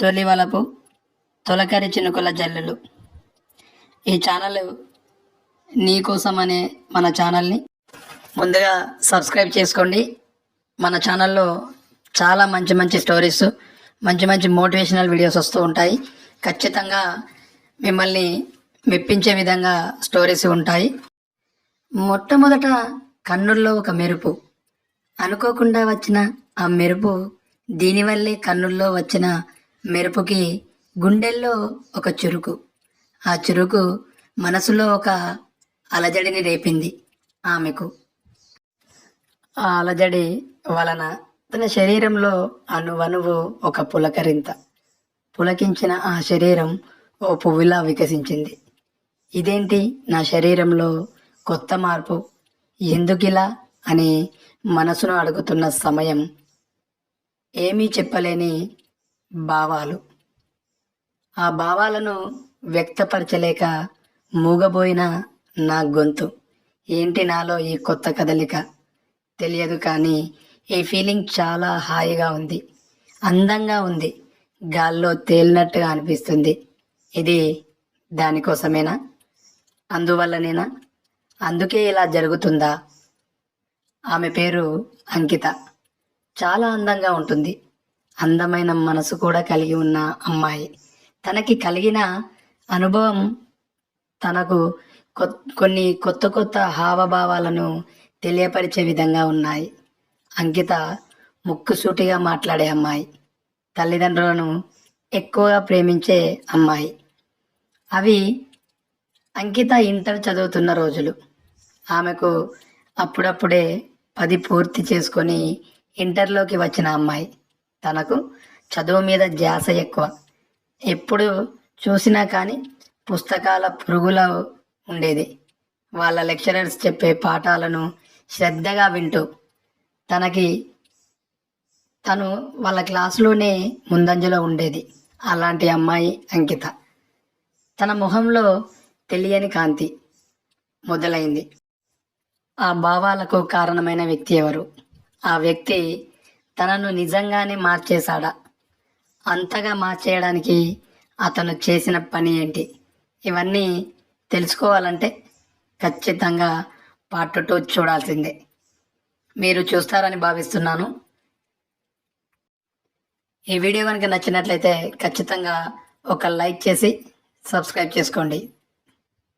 తొలి వలపు తొలకరి చినుకుల జల్లులు. ఈ ఛానల్ నీకోసం అనే మన ఛానల్ని. ముందుగా సబ్స్క్రైబ్ చేసుకోండి. మన ఛానల్లో చాలా మంచి మంచి స్టోరీస్ మంచి మంచి మోటివేషనల్ వీడియోస్ వస్తూ ఉంటాయి. ఖచ్చితంగా మిమ్మల్ని మెప్పించే విధంగా స్టోరీస్ ఉంటాయి. మొట్టమొదట కన్నుల్లో ఒక మెరుపు. అనుకోకుండా వచ్చిన ఆ మెరుపు దీనివల్లే కన్నుల్లో వచ్చిన మెరుపుకి గుండెల్లో ఒక చురుకు. ఆ చురుకు మనసులో ఒక అలజడిని రేపింది ఆమెకు. ఆ అలజడి వలన తన శరీరంలో అణువణువు ఒక పులకరింత. పులకించిన ఆ శరీరం ఓ పువ్వులా వికసించింది. ఇదేంటి నా శరీరంలో కొత్త మార్పు? ఎందుకిలా అని మనసును అడుగుతున్న సమయం ఏమీ చెప్పలేని భావాలు. ఆ భావాలను వ్యక్తపరచలేక మూగబోయిన నా గొంతు. ఏంటి నాలో ఈ కొత్త కదలిక? తెలియదు కానీ ఈ ఫీలింగ్ చాలా హాయిగా ఉంది. అందంగా ఉంది. గాల్లో తేలినట్టుగా అనిపిస్తుంది. ఇది దానికోసమేనా? అందువల్లనేనా? అందుకే ఇలా జరుగుతుందా? ఆమె పేరు అంకిత. చాలా అందంగా ఉంటుంది. అందమైన మనసు కూడా కలిగి ఉన్న అమ్మాయి. తనకి కలిగిన అనుభవం తనకు కొన్ని కొత్త కొత్త హావభావాలను తెలియపరిచే విధంగా ఉన్నాయి. అంకిత ముక్కుసూటిగా మాట్లాడే అమ్మాయి. తల్లిదండ్రులను ఎక్కువగా ప్రేమించే అమ్మాయి. అవి అంకిత ఇంటర్ చదువుతున్న రోజులు. ఆమెకు అప్పుడప్పుడే పది పూర్తి చేసుకొని ఇంటర్లోకి వచ్చిన అమ్మాయి. తనకు చదువు మీద ధ్యాస ఎక్కువ. ఎప్పుడు చూసినా కానీ పుస్తకాల పురుగుల ఉండేది. వాళ్ళ లెక్చరర్స్ చెప్పే పాఠాలను శ్రద్ధగా వింటూ తనకి తను వాళ్ళ క్లాసులోనే ముందంజలో ఉండేది. అలాంటి అమ్మాయి అంకిత. తన ముఖంలో తెలియని కాంతి మొదలైంది. ఆ భావాలకు కారణమైన వ్యక్తి ఎవరు? ఆ వ్యక్తి తనను నిజంగానే మార్చేశాడా? అంతగా మార్చేయడానికి అతను చేసిన పని ఏంటి? ఇవన్నీ తెలుసుకోవాలంటే ఖచ్చితంగా పార్ట్ టూ చూడాల్సిందే. మీరు చూస్తారని భావిస్తున్నాను. ఈ వీడియో కనుక నచ్చినట్లయితే ఖచ్చితంగా ఒక లైక్ చేసి సబ్స్క్రైబ్ చేసుకోండి.